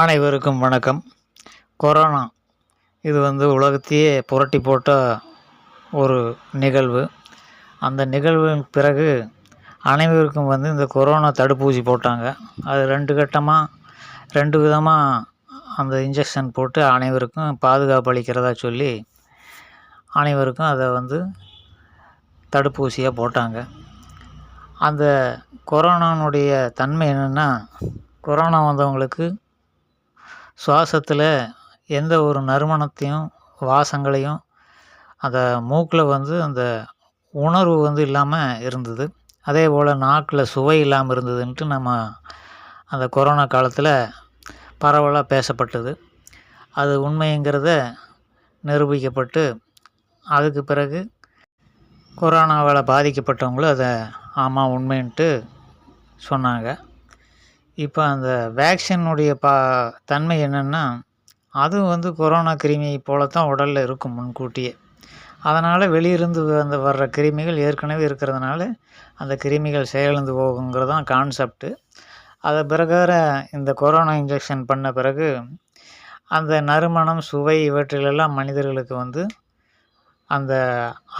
அனைவருக்கும் வணக்கம். கொரோனா. இது வந்து உலகத்தையே புரட்டி போட்ட ஒரு நிகழ்வு. அந்த நிகழ்வின் பிறகு அனைவருக்கும் வந்து இந்த கொரோனா தடுப்பூசி போட்டாங்க. அது ரெண்டு கட்டமாக ரெண்டு விதமாக அந்த இன்ஜெக்ஷன் போட்டு அனைவருக்கும் பாதுகாப்பு அளிக்கிறதா சொல்லி அனைவருக்கும் அதை வந்து தடுப்பூசியாக போட்டாங்க. அந்த கொரோனானுடைய தன்மை என்னென்னா கொரோனா வந்தவங்களுக்கு சுவாசத்தில் எந்த ஒரு நறுமணத்தையும் வாசங்களையும் அந்த மூக்கில் வந்து அந்த உணர்வு வந்து இல்லாமல் இருந்தது. அதே போல் நாக்கில் சுவை இல்லாமல் இருந்ததுன்ட்டு நம்ம அந்த கொரோனா காலத்தில் பரவலாக பேசப்பட்டது. அது உண்மைங்கிறத நிரூபிக்கப்பட்டு அதுக்கு பிறகு கொரோனாவால் பாதிக்கப்பட்டவங்களும் அதை ஆமாம் உண்மைன்ட்டு சொன்னாங்க. இப்போ அந்த வேக்சினுடைய பா தன்மை என்னென்னா அதுவும் வந்து கொரோனா கிருமியை போல தான் உடலில் இருக்கும் முன்கூட்டியே. அதனால் வெளியிருந்து வந்து வர்ற கிருமிகள் ஏற்கனவே இருக்கிறதுனால அந்த கிருமிகள் செயலிழந்து போகுங்கிறது தான் கான்செப்ட்டு அதை பிரகார இந்த கொரோனா இன்ஜெக்ஷன் பண்ண பிறகு அந்த நறுமணம் சுவை இவற்றிலெல்லாம் மனிதர்களுக்கு வந்து அந்த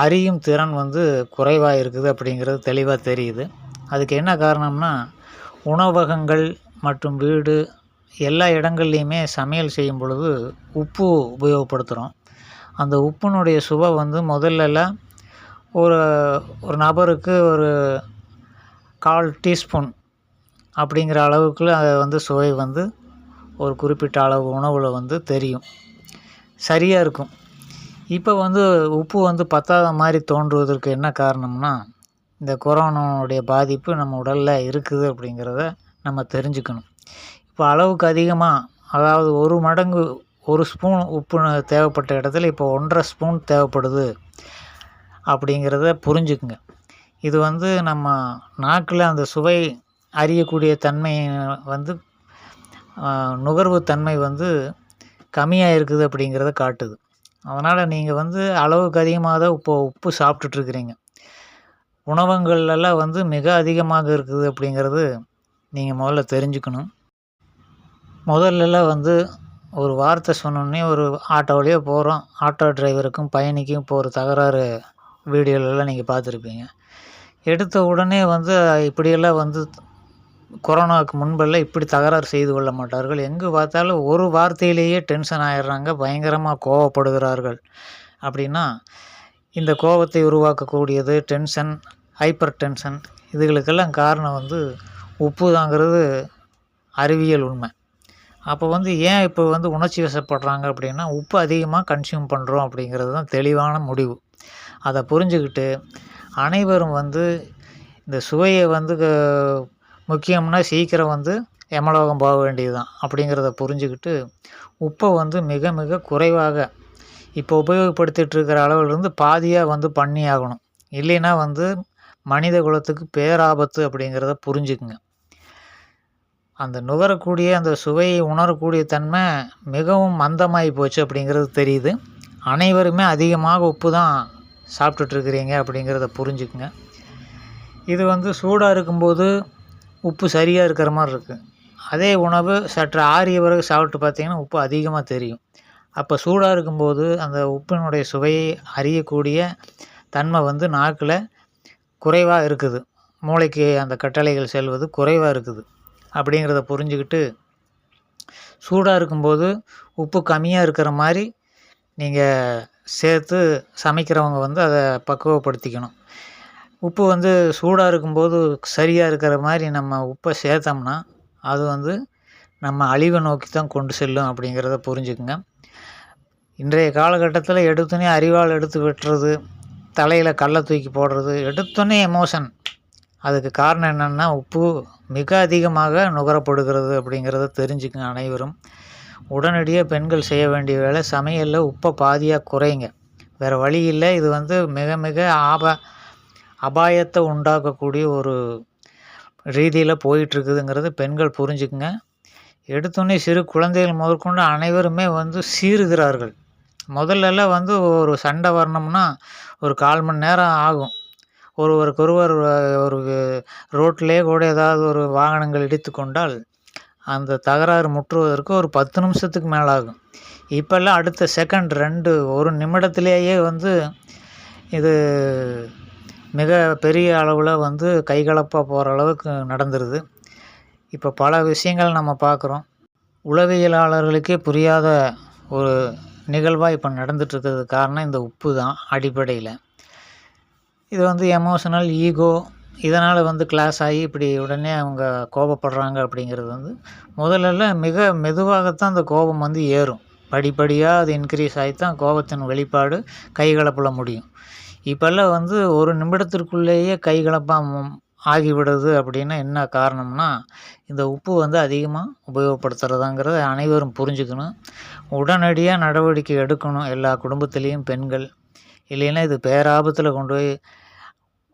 அறியும் திறன் வந்து குறைவாக இருக்குது அப்படிங்கிறது தெளிவாக தெரியுது. அதுக்கு என்ன காரணம்னா உணவகங்கள் மற்றும் வீடு எல்லா இடங்கள்லையுமே சமையல் செய்யும் பொழுது உப்பு உபயோகப்படுத்துகிறோம். அந்த உப்பினுடைய சுவை வந்து முதல்லலாம் ஒரு ஒரு நபருக்கு ஒரு கால் டீஸ்பூன் அப்படிங்கிற அளவுக்குள்ள அதை வந்து சுவை வந்து ஒரு குறிப்பிட்ட அளவு உணவில் வந்து தெரியும். சரியாக இருக்கும். இப்போ வந்து உப்பு வந்து பத்தாத மாதிரி தோன்றுவதற்கு என்ன காரணம்னா இந்த கொரோனாவுடைய பாதிப்பு நம்ம உடலில் இருக்குது அப்படிங்கிறத நம்ம தெரிஞ்சுக்கணும். இப்போ அளவுக்கு அதிகமாக அதாவது ஒரு மடங்கு ஒரு ஸ்பூன் உப்பு தேவைப்பட்ட இடத்துல இப்போ ஒன்றரை ஸ்பூன் தேவைப்படுது அப்படிங்கிறத புரிஞ்சுக்குங்க. இது வந்து நம்ம நாக்கில் அந்த சுவை அறியக்கூடிய தன்மை வந்து நுகர்வு தன்மை வந்து கம்மியாக இருக்குது அப்படிங்கிறத காட்டுது. அதனால் நீங்கள் வந்து அளவுக்கு அதிகமாக தான் இப்போ உப்பு சாப்பிட்டுட்ருக்குறீங்க உணவகங்கள்லாம் வந்து மிக அதிகமாக இருக்குது அப்படிங்கிறது நீங்கள் முதல்ல தெரிஞ்சுக்கணும். முதல்லலாம் வந்து ஒரு வார்த்தை சொன்னோன்னே ஒரு ஆட்டோவிலேயே போகிறோம் ஆட்டோ டிரைவருக்கும் பயணிக்கும் போகிற தகராறு வீடியோலலாம் நீங்கள் பார்த்துருப்பீங்க. எடுத்த உடனே வந்து இப்படியெல்லாம் வந்து கொரோனாவுக்கு முன்பெல்லாம் இப்படி தகராறு செய்து கொள்ள மாட்டார்கள். எங்கே பார்த்தாலும் ஒரு வார்த்தையிலேயே டென்ஷன் ஆயிடுறாங்க பயங்கரமாக கோவப்படுகிறார்கள். அப்படின்னா இந்த கோபத்தை உருவாக்கக்கூடியது டென்ஷன் ஹைப்பர் டென்ஷன் இதுகளுக்கெல்லாம் காரணம் வந்து உப்பு தாங்கிறது அறிவியல் உண்மை. அப்போ வந்து ஏன் இப்போ வந்து உணர்ச்சி வசப்படுறாங்க அப்படின்னா உப்பு அதிகமாக கன்சியூம் பண்ணுறோம் அப்படிங்கிறது தான் தெளிவான முடிவு. அதை புரிஞ்சுக்கிட்டு அனைவரும் வந்து இந்த சுவையை வந்து முக்கியம்னா சீக்கிரம் வந்து எமலோகம் போக வேண்டியது தான் அப்படிங்கிறத புரிஞ்சுக்கிட்டு உப்பை வந்து மிக மிக குறைவாக இப்போ உபயோகப்படுத்திகிட்டு இருக்கிற அளவிலிருந்து பாதியாக வந்து பண்ணி ஆகணும். இல்லைன்னா வந்து மனித குலத்துக்கு பேராபத்து அப்படிங்கிறத புரிஞ்சுக்குங்க. அந்த நுகரக்கூடிய அந்த சுவையை உணரக்கூடிய தன்மை மிகவும் மந்தமாகி போச்சு அப்படிங்கிறது தெரியுது. அனைவருமே அதிகமாக உப்பு தான் சாப்பிட்டுட்ருக்குறீங்க அப்படிங்கிறத புரிஞ்சுக்குங்க. இது வந்து சூடாக இருக்கும்போது உப்பு சரியாக இருக்கிற மாதிரி இருக்குது அதே உணவு சற்று ஆறிய பிறகு சாப்பிட்டு பார்த்தீங்கன்னா உப்பு அதிகமாக தெரியும். அப்போ சூடாக இருக்கும்போது அந்த உப்பினுடைய சுவையை அறியக்கூடிய தன்மை வந்து நாக்கில் குறைவாக இருக்குது. மூளைக்கு அந்த கட்டளைகள் செல்வது குறைவாக இருக்குது. அப்படிங்கிறத புரிஞ்சுக்கிட்டு சூடாக இருக்கும்போது உப்பு கம்மியாக இருக்கிற மாதிரி நீங்கள் சேர்த்து சமைக்கிறவங்க வந்து அதை பக்குவப்படுத்திக்கணும். உப்பு வந்து சூடாக இருக்கும்போது சரியாக இருக்கிற மாதிரி நம்ம உப்பை சேர்த்தோம்னா அது வந்து நம்ம அழிவை நோக்கி தான் கொண்டு செல்லும் அப்படிங்கிறத புரிஞ்சுக்குங்க. இன்றைய காலகட்டத்தில் எடுத்துனே அறிவால் எடுத்து வெட்டுறது தலையில் கல்லை தூக்கி போடுறது எடுத்தோன்னே எமோஷன் அதுக்கு காரணம் என்னென்னா உப்பு மிக அதிகமாக நுகரப்படுகிறது அப்படிங்கிறத தெரிஞ்சுக்குங்க அனைவரும். உடனடியாக பெண்கள் செய்ய வேண்டிய வேலை சமையலில் உப்பை பாதியாக குறைங்க. வேறு வழி இல்லை. இது வந்து மிக மிக ஆப அபாயத்தை உண்டாக்கக்கூடிய ஒரு ரீதியில் போயிட்டுருக்குதுங்கிறது பெண்கள் புரிஞ்சுக்குங்க. எடுத்தோடனே சிறு குழந்தைகள் முதற்கொண்டு அனைவருமே வந்து சீறுகிறார்கள். முதல்லலாம் வந்து ஒரு சண்டை வரணும்னா ஒரு கால் மணி நேரம் ஆகும். ஒருவருக்கொருவர் ஒரு ரோட்டிலே கூட ஏதாவது ஒரு வாகனங்கள் இடித்து கொண்டால் அந்த தகராறு முற்றுவதற்கு ஒரு பத்து நிமிஷத்துக்கு மேலே ஆகும் இப்போல்லாம் அடுத்த செகண்ட் ரெண்டு ஒரு நிமிடத்திலேயே வந்து இது மிக பெரிய அளவில் வந்து கைகலப்பாக போகிற அளவுக்கு நடந்துருது. இப்போ பல விஷயங்கள் நம்ம பார்க்குறோம் உளவியலாளர்களுக்கே புரியாத ஒரு நிகழ்வாக இப்போ நடந்துகிட்ருக்கிறது காரணம் இந்த உப்பு தான் அடிப்படையில். இது வந்து எமோஷனல் ஈகோ இதனால் வந்து கிளாஸ் ஆகி இப்படி உடனே அவங்க கோபப்படுறாங்க அப்படிங்கிறது வந்து முதல்லலாம் மிக மெதுவாகத்தான் அந்த கோபம் வந்து ஏறும். படிப்படியாக அது இன்க்ரீஸ் ஆகி தான் கோபத்தின் வெளிப்பாடு கைகலப்பில் முடியும். இப்போல்லாம் வந்து ஒரு நிமிடத்திற்குள்ளேயே கைகலப்பாக ஆகிவிடுது அப்படின்னா என்ன காரணம்னா இந்த உப்பு வந்து அதிகமாக உபயோகப்படுத்துகிறதாங்கிறத அனைவரும் புரிஞ்சுக்கணும். உடனடியாக நடவடிக்கை எடுக்கணும். எல்லா குடும்பத்துலேயும் பெண்கள். இல்லைன்னா இது பேராபத்தில் கொண்டு போய்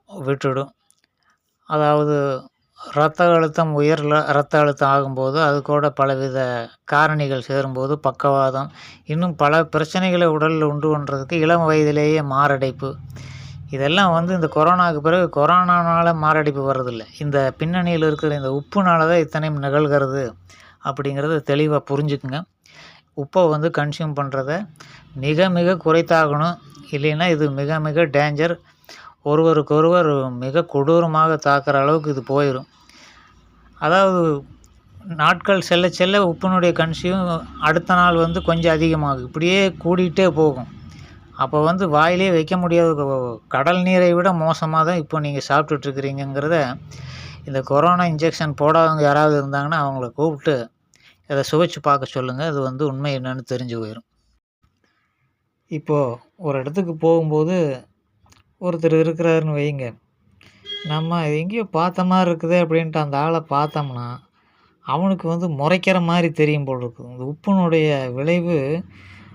விட்டுடும். அதாவது ரத்த அழுத்தம் உயரில் ரத்த அழுத்தம் ஆகும்போது அது கூட பலவித காரணிகள் சேரும்போது பக்கவாதம். இன்னும் பல பிரச்சனைகளை உடலில் உண்டு பண்ணுறதுக்கு இளம் வயதிலேயே மாரடைப்பு. இதெல்லாம் வந்து இந்த கொரோனாவுக்கு பிறகு கொரோனானால் மாரடைப்பு வர்றதில்லை. இந்த பின்னணியில் இருக்கிற இந்த உப்புனால தான் இத்தனையும் நிகழ்கிறது அப்படிங்கிறத தெளிவாக புரிஞ்சுக்குங்க. உப்பை வந்து கன்சியூம் பண்ணுறத மிக மிக குறைத்தாகணும். இல்லைன்னா இது மிக மிக டேஞ்சர் ஒருவருக்கொருவர் மிக கொடூரமாக தாக்குற அளவுக்கு இது போயிடும் அதாவது நாட்கள் செல்ல செல்ல உப்பினுடைய கன்சியூம் அடுத்த நாள் வந்து கொஞ்சம் அதிகமாகும். இப்படியே கூடிகிட்டே போகும். அப்போ வந்து வாயிலே வைக்க முடியாத கடல் நீரை விட மோசமாக தான் இப்போ நீங்கள் சாப்பிட்டுட்ருக்குறீங்கிறத இந்த கொரோனா இன்ஜெக்ஷன் போடாதவங்க யாராவது இருந்தாங்கன்னா அவங்கள கூப்பிட்டு அதை சுவைச்சு பார்க்க சொல்லுங்கள் அது வந்து உண்மை என்னன்னு தெரிஞ்சு போயிடும் இப்போது ஒரு இடத்துக்கு போகும்போது ஒருத்தர் இருக்கிறாருன்னு வைங்க நம்ம எங்கேயோ பார்த்த மாதிரி இருக்குது அப்படின்ட்டு அந்த ஆளை பார்த்தோம்னா அவனுக்கு வந்து முறைக்கிற மாதிரி தெரியும் போல் இருக்குது இந்த உப்பினுடைய விளைவு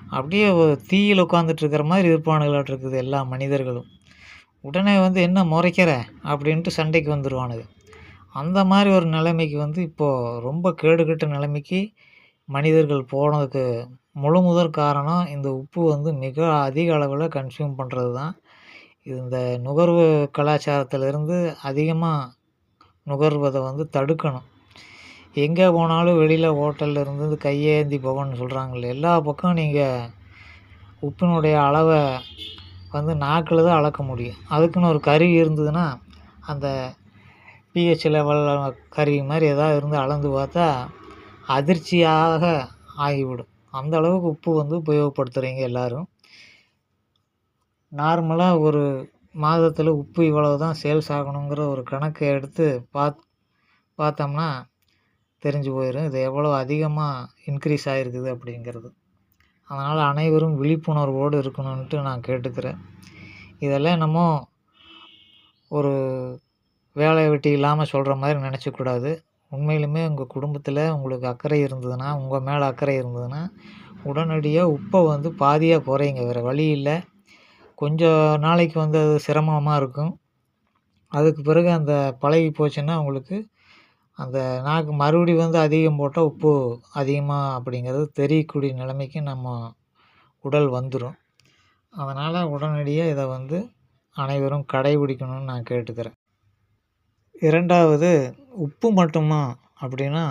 அப்படியே தீயில் உட்காந்துட்ருக்கிற மாதிரி இருப்பானுங்களாட்டு இருக்குது எல்லா மனிதர்களும். உடனே வந்து என்ன முறைக்கிற? அப்படின்ட்டு சண்டைக்கு வந்துடுவானுங்க அந்த மாதிரி ஒரு நிலைமைக்கு வந்து இப்போது ரொம்ப கேடுகட்ட நிலைமைக்கு மனிதர்கள் போனதுக்கு முழு முதற் காரணம் இந்த உப்பு வந்து மிக அதிக அளவில் கன்சியூம் பண்ணுறது தான் இந்த நுகர்வு கலாச்சாரத்திலிருந்து அதிகமாக நுகர்வதை வந்து தடுக்கணும். எங்கே போனாலும் வெளியில் ஹோட்டலில் இருந்து கையேந்தி போகணும்னு சொல்கிறாங்களே எல்லா பக்கம் நீங்கள் உப்பினுடைய அளவை வந்து நாக்கில் தான் அளக்க முடியும். அதுக்குன்னு ஒரு கருவி இருந்ததுன்னா அந்த பிஹெச் லெவல் கருவி மாதிரி எதாவது இருந்து அளந்து பார்த்தா அதிர்ச்சியாக ஆகிவிடும். அந்த அளவுக்கு உப்பு வந்து உபயோகப்படுத்துகிறீங்க எல்லோரும். நார்மலாக ஒரு மாதத்தில் உப்பு இவ்வளவு தான் சேல்ஸ் ஆகணுங்கிற ஒரு கணக்கை எடுத்து பாத் பார்த்தோம்னா தெரிஞ்சு போயிடும் இது எவ்வளோ அதிகமாக இன்க்ரீஸ் ஆகிருக்குது அப்படிங்கிறது. அதனால் அனைவரும் விழிப்புணர்வோடு இருக்கணுன்ட்டு நான் கேட்டுக்கிறேன். இதெல்லாம் என்னமோ ஒரு வேலை வெட்டி இல்லாமல் சொல்கிற மாதிரி நினச்சக்கூடாது உண்மையிலுமே உங்கள் குடும்பத்தில் உங்களுக்கு அக்கறை இருந்ததுன்னா உங்கள் மேலே அக்கறை இருந்ததுன்னா உடனடியாக உப்பை வந்து பாதியாக குறைங்க. வேறு வழி இல்லை. கொஞ்சம் நாளைக்கு வந்து அது சிரமமாக இருக்கும். அதுக்கு பிறகு அந்த பழகி போச்சுன்னா உங்களுக்கு அந்த நாக்கு மறுபடி வந்து அதிகம் போட்டால் உப்பு அதிகமாக அப்படிங்கிறது தெரியக்கூடிய நிலைமைக்கு நம்ம உடல் வந்துடும் அதனால் உடனடியாக இதை வந்து அனைவரும் கடைபிடிக்கணும்னு நான் கேட்டுக்கிறேன். இரண்டாவது உப்பு மட்டுமா அப்படின்னா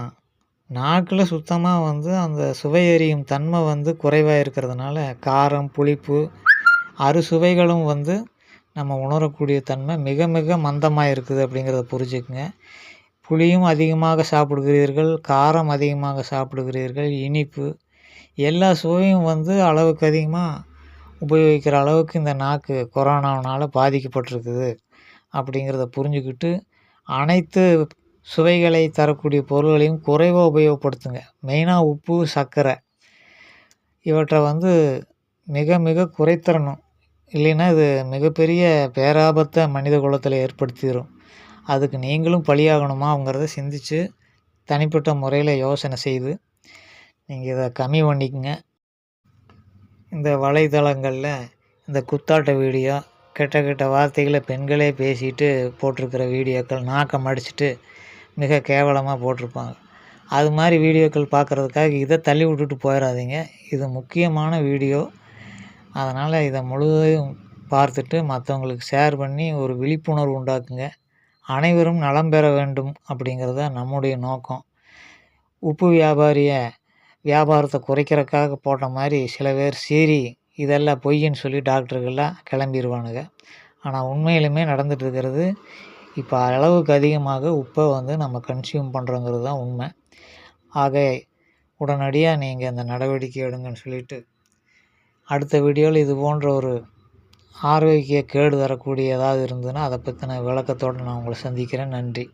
நாக்கில் சுத்தமாக வந்து அந்த சுவை எரியும் தன்மை வந்து குறைவாக இருக்கிறதுனால காரம் புளிப்பு அறுசுவைகளும் வந்து நம்ம உணரக்கூடிய தன்மை மிக மிக மந்தமாக இருக்குது அப்படிங்கிறத புரிஞ்சுக்குங்க. புளியும் அதிகமாக சாப்பிடுகிறீர்கள் காரம் அதிகமாக சாப்பிடுகிறீர்கள் இனிப்பு எல்லா சுவையும் வந்து அளவுக்கு அதிகமாக உபயோகிக்கிற அளவுக்கு இந்த நாக்கு கொரோனாவினால் பாதிக்கப்பட்டிருக்குது அப்படிங்கிறத புரிஞ்சுக்கிட்டு அனைத்து சுவைகளை தரக்கூடிய பொருள்களையும் குறைவாக உபயோகப்படுத்துங்க. மெயினாக உப்பு சர்க்கரை. இவற்றை வந்து மிக மிக குறைத்தரணும் இல்லைன்னா இது மிகப்பெரிய பேராபத்தை மனித குலத்தில் ஏற்படுத்திடும் அதுக்கு நீங்களும் பலியாகணுமாங்கிறத சிந்தித்து தனிப்பட்ட முறையில் யோசனை செய்து நீங்கள் இதை கம்மி பண்ணிக்கங்க. இந்த வலைத்தளங்களில் இந்த குத்தாட்ட வீடியோ கெட்ட கெட்ட வார்த்தைகளை பெண்களே பேசிட்டு போட்டிருக்கிற வீடியோக்கள் நாக்கம் அடிச்சுட்டு மிக கேவலமாக போட்டிருப்பாங்க. அது மாதிரி வீடியோக்கள் பார்க்குறதுக்காக இதை தள்ளி விட்டுட்டு போயிடாதீங்க இது முக்கியமான வீடியோ. அதனால் இதை முழுவதும் பார்த்துட்டு மற்றவங்களுக்கு ஷேர் பண்ணி ஒரு விழிப்புணர்வு உண்டாக்குங்க. அனைவரும் நலம் பெற வேண்டும் அப்படிங்கிறது தான் நம்முடைய நோக்கம். உப்பு வியாபாரியை வியாபாரத்தை குறைக்கிறக்காக போட்ட மாதிரி சில பேர் சீரி இதெல்லாம் பொய்ன்னு சொல்லி டாக்டர்கள்லாம் கிளம்பிடுவானுங்க ஆனால் உண்மையிலுமே நடந்துட்டு இருக்கிறது இப்போ அளவுக்கு அதிகமாக உப்பை வந்து நம்ம கன்சியூம் பண்ணுறோங்கிறது தான் உண்மை. ஆக உடனடியாக நீங்கள் அந்த நடவடிக்கை எடுங்கன்னு சொல்லிட்டு அடுத்த வீடியோவில் இது போன்ற ஒரு ஆரோக்கிய கேடு தரக்கூடிய ஏதாவது இருந்ததுன்னா அதை பற்றின விளக்கத்தோடு நான் உங்களை சந்திக்கிறேன். நன்றி.